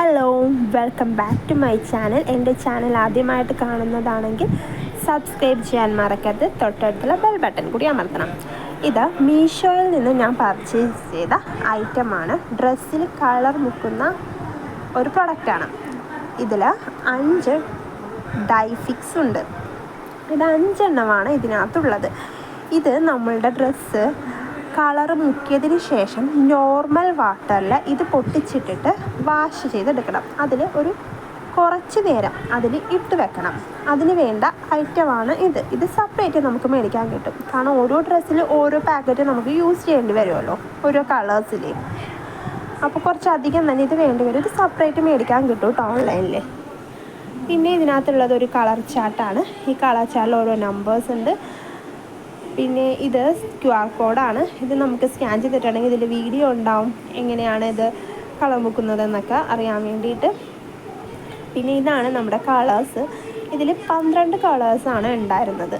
Hello welcome back to my channel എന്റെ channel ആദ്യമായിട്ട് കാണുന്നതാണെങ്കിൽ സബ്സ്ക്രൈബ് ചെയ്യാൻ മറക്കരുത്. തൊട്ടടുത്തുള്ള ബെൽ ബട്ടൺ കൂടി അമർത്തണം. ഇത് മീഷോയിൽ നിന്ന് ഞാൻ പർച്ചേസ് ചെയ്ത ഐറ്റമാണ് ഡ്രസ്സിൽ കളർ മുക്കുന്ന ഒരു പ്രൊഡക്റ്റാണ് ഇതിൽ അഞ്ച് ഡൈഫിക്സ് ഉണ്ട്. ഇത് അഞ്ചെണ്ണമാണ് ഇതിനകത്തുള്ളത്. ഇത് നമ്മളുടെ ഡ്രസ്സ് കളർ മുക്കിയതിന് ശേഷം നോർമൽ വാട്ടറിൽ ഇത് പൊട്ടിച്ചിട്ടിട്ട് വാഷ് ചെയ്തെടുക്കണം. അതിൽ ഒരു കുറച്ച് നേരം അതിൽ ഇട്ട് വെക്കണം. അതിന് വേണ്ട ഐറ്റമാണ് ഇത്. ഇത് സെപ്പറേറ്റ് നമുക്ക് മേടിക്കാൻ കിട്ടും. കാരണം ഓരോ ഡ്രസ്സിൽ ഓരോ പാക്കറ്റ് നമുക്ക് യൂസ് ചെയ്യേണ്ടി വരുമല്ലോ. ഓരോ കളേഴ്സിൽ അപ്പോൾ കുറച്ചധികം തന്നെ ഇത് വേണ്ടി വരും. ഇത് സെപ്പറേറ്റ് മേടിക്കാൻ കിട്ടും കേട്ടോ ഓൺലൈനിൽ പിന്നെ ഇതിനകത്തുള്ളത് ഒരു കളർ ചാർട്ടാണ് ഈ കളർ ചാർട്ടിൽ ഓരോ നമ്പേഴ്സ് ഉണ്ട്. പിന്നെ ഇത് ക്യു ആർ കോഡാണ് ഇത് നമുക്ക് സ്കാൻ ചെയ്തിട്ടുണ്ടെങ്കിൽ ഇതിൽ വീഡിയോ ഉണ്ടാവും. എങ്ങനെയാണ് ഇത് കളർ മുക്കുന്നതെന്നൊക്കെ അറിയാൻ വേണ്ടിയിട്ട്. പിന്നെ ഇതാണ് നമ്മുടെ കളേഴ്സ് ഇതിൽ പന്ത്രണ്ട് കളേഴ്സാണ് ഉണ്ടായിരുന്നത്.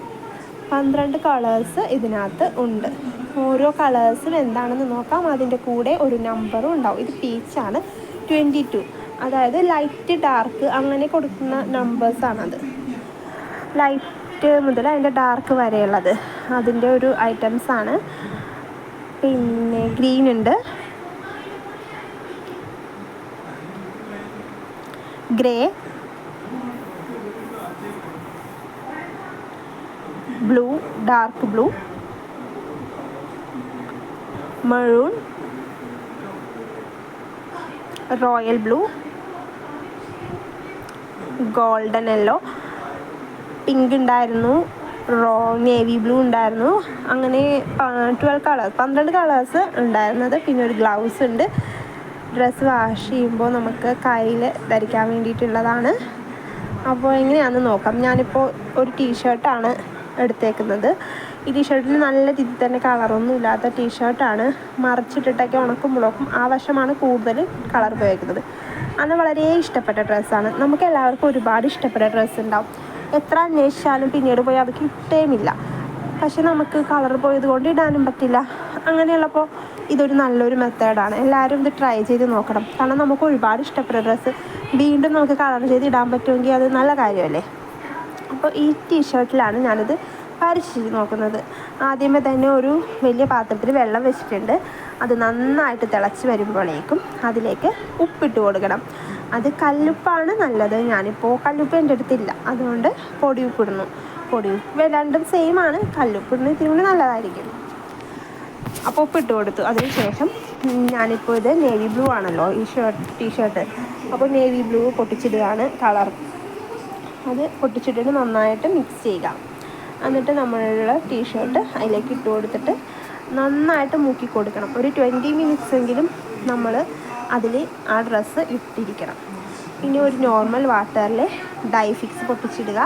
പന്ത്രണ്ട് കളേഴ്സ് ഇതിനകത്ത് ഉണ്ട്. ഓരോ കളേഴ്സും എന്താണെന്ന് നോക്കാം. അതിന്റെ കൂടെ ഒരു നമ്പറും ഉണ്ടാവും. ഇത് പീച്ചാണ് ട്വന്റി ടു അതായത് ലൈറ്റ് ഡാർക്ക് അങ്ങനെ കൊടുക്കുന്ന നമ്പേഴ്സാണത് ലൈറ്റ് മുതൽ അതിന്റെ ഡാർക്ക് വരെയുള്ളത്. അതിന്റെ ഒരു ഐറ്റംസാണ് പിന്നെ ഗ്രീൻ ഉണ്ട്. Grey blue dark blue maroon royal blue golden yellow pink ഉണ്ടായിരുന്നു റോ നേവി ബ്ലൂ ഉണ്ടായിരുന്നു അങ്ങനെ ട്വൽവ് കളേഴ്സ് പന്ത്രണ്ട് കളേഴ്സ് ഉണ്ടായിരുന്നത് പിന്നെ ഒരു ഗ്ലൗസ് ഉണ്ട്. ഡ്രസ്സ് വാഷ് ചെയ്യുമ്പോൾ നമുക്ക് കയ്യിൽ ധരിക്കാൻ വേണ്ടിയിട്ടുള്ളതാണ്. അപ്പോൾ എങ്ങനെയാണെന്ന് നോക്കാം. ഞാനിപ്പോൾ ഒരു ടീഷർട്ടാണ് എടുത്തേക്കുന്നത്. ഈ ടീഷർട്ടിന് നല്ല രീതിയിൽ തന്നെ കളറൊന്നും ഇല്ലാത്ത ടീഷർട്ടാണ് മറിച്ചിട്ടിട്ടൊക്കെ ഉണക്കുമ്പോഴൊക്കെ ആ വശമാണ് കൂടുതൽ കളർ ഉപയോഗിക്കുന്നത്. അന്ന് വളരെ ഇഷ്ടപ്പെട്ട ഡ്രസ്സാണ് നമുക്ക് എല്ലാവർക്കും ഒരുപാട് ഇഷ്ടപ്പെട്ട ഡ്രസ്സ് ഉണ്ടാവും. എത്ര അന്വേഷിച്ചാലും പിന്നീട് പോയി അത് കിട്ടുകയുമില്ല പക്ഷെ നമുക്ക് കളർ പോയത് കൊണ്ട് ഇടാനും പറ്റില്ല. അങ്ങനെയുള്ളപ്പോൾ ഇതൊരു നല്ലൊരു മെത്തേഡാണ്. എല്ലാവരും ഇത് ട്രൈ ചെയ്ത് നോക്കണം. കാരണം നമുക്ക് ഒരുപാട് ഇഷ്ടപ്പെട്ട ഡ്രസ്സ് വീണ്ടും നമുക്ക് കളർ ചെയ്ത് ഇടാൻ പറ്റുമെങ്കിൽ അത് നല്ല കാര്യമല്ലേ? അപ്പോൾ ഈ ടീഷർട്ടിലാണ് ഞാനിത് പരിശീലിച്ച് നോക്കുന്നത്. ആദ്യമേ തന്നെ ഒരു വലിയ പാത്രത്തിൽ വെള്ളം വെച്ചിട്ടുണ്ട്. അത് നന്നായിട്ട് തിളച്ച് വരുമ്പോഴേക്കും അതിലേക്ക് ഉപ്പിട്ട് കൊടുക്കണം. അത് കല്ലുപ്പാണ് നല്ലത്. ഞാനിപ്പോൾ കല്ലുപ്പ് എന്റെ അടുത്തില്ല അതുകൊണ്ട് പൊടിയുപ്പ് ഇടുന്നു ഇവ രണ്ടും സെയിം ആണ്. കല്ലുപ്പ് ഇടുന്ന ഇത്തിരി കൂടി നല്ലതായിരിക്കും. അപ്പോൾ ഉപ്പ് ഇട്ട് കൊടുത്തു. അതിനുശേഷം ഞാനിപ്പോൾ ഇത് നേവി ബ്ലൂ ആണല്ലോ ഈ ഷർട്ട് ടീഷർട്ട് അപ്പോൾ നേവി ബ്ലൂ പൊട്ടിച്ചിടുകയാണ് കളർ അത് പൊട്ടിച്ചിട്ടിട്ട് നന്നായിട്ട് മിക്സ് ചെയ്യുക. എന്നിട്ട് നമ്മളുടെ ടീഷർട്ട് അതിലേക്ക് ഇട്ട് കൊടുത്തിട്ട് നന്നായിട്ട് മുക്കി കൊടുക്കണം. ഒരു ട്വന്റി മിനിറ്റ്സ് എങ്കിലും നമ്മൾ അതിൽ ആ ഡ്രസ്സ് ഇട്ടിരിക്കണം. ഇനി ഒരു നോർമൽ വാട്ടറിൽ ഡൈ ഫിക്സ് പൊട്ടിച്ചിടുക.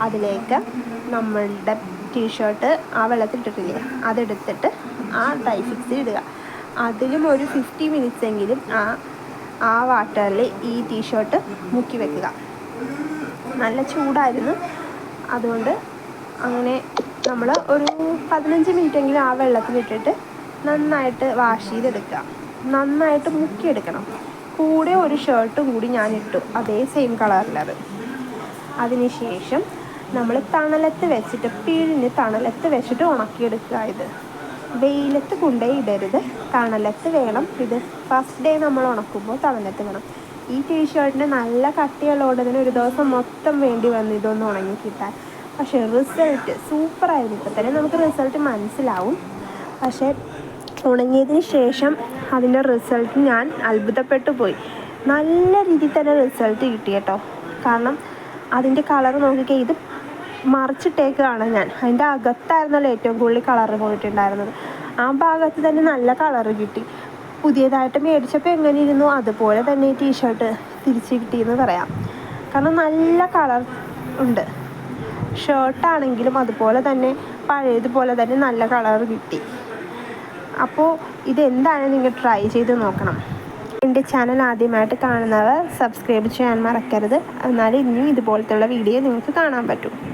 അതിലേക്ക് നമ്മളുടെ ടീഷർട്ട് ആ വെള്ളത്തിൽ ഇട്ടിട്ടില്ലേ അതെടുത്തിട്ട് ആ ടൈ ഫിക്സ് ഇടുക. അതിലും ഒരു ഫിഫ്റ്റി മിനിറ്റ്സ് എങ്കിലും ആ ആ വാട്ടറിൽ ഈ ടീഷർട്ട് മുക്കി വെക്കുക. നല്ല ചൂടായിരുന്നു. അതുകൊണ്ട് അങ്ങനെ നമ്മൾ ഒരു പതിനഞ്ച് മിനിറ്റെങ്കിലും ആ വെള്ളത്തിലിട്ടിട്ട് നന്നായിട്ട് വാഷ് ചെയ്തെടുക്കുക. നന്നായിട്ട് മുക്കിയെടുക്കണം. കൂടെ ഒരു ഷർട്ടും കൂടി ഞാൻ ഇട്ടു അതേ. സെയിം കളറിലത് അതിനുശേഷം നമ്മൾ തണലത്ത് വെച്ചിട്ട് പിഴിഞ്ഞ് തണലത്ത് വെച്ചിട്ട് ഉണക്കിയെടുക്കുക ഇത്. വെയിലത്ത് കൊണ്ടേ ഇടരുത്. തണലത്ത് വേണം. ഇത് ഫസ്റ്റ് ഡേ നമ്മൾ ഉണക്കുമ്പോൾ തണലത്ത് വേണം. ഈ ടീഷർട്ടിന് നല്ല കട്ടിയുള്ളതുകൊണ്ട് ഒരു ദിവസം മൊത്തം വേണ്ടി വന്നു ഇതൊന്ന് ഉണങ്ങി കിട്ടാൻ. പക്ഷേ റിസൾട്ട് സൂപ്പറായിരുന്നു ഇപ്പം തന്നെ നമുക്ക് റിസൾട്ട് മനസ്സിലാവും. പക്ഷേ ഉണങ്ങിയതിന് ശേഷം അതിന്റെ റിസൾട്ട് ഞാൻ അത്ഭുതപ്പെട്ടു പോയി. നല്ല രീതിയിൽ തന്നെ റിസൾട്ട് കിട്ടി കേട്ടോ. കാരണം അതിന്റെ കളർ നോക്കിക്കേ ഇത് മറിച്ചിട്ടേക്കാണ് ഞാൻ. അതിന്റെ അകത്തായിരുന്നല്ലോ ഏറ്റവും കൂടുതൽ കളർ പോയിട്ടുണ്ടായിരുന്നത്. ആ ഭാഗത്ത് തന്നെ നല്ല കളർ കിട്ടി. പുതിയതായിട്ട് മേടിച്ചപ്പോൾ എങ്ങനെ ഇരുന്നു അതുപോലെ തന്നെ ഈ ടീഷർട്ട് തിരിച്ച് കിട്ടിയെന്ന് പറയാം. കാരണം നല്ല കളർ ഉണ്ട്. ഷർട്ടാണെങ്കിലും അതുപോലെ തന്നെ പഴയതുപോലെ തന്നെ നല്ല കളർ കിട്ടി. അപ്പോൾ ഇതെന്താണ്? നിങ്ങൾ ട്രൈ ചെയ്ത് നോക്കണം. എന്റെ ചാനൽ ആദ്യമായിട്ട് കാണുന്നവർ സബ്സ്ക്രൈബ് ചെയ്യാൻ മറക്കരുത്. എന്നാലും ഇനിയും ഇതുപോലത്തെയുള്ള വീഡിയോ നിങ്ങൾക്ക് കാണാൻ പറ്റും.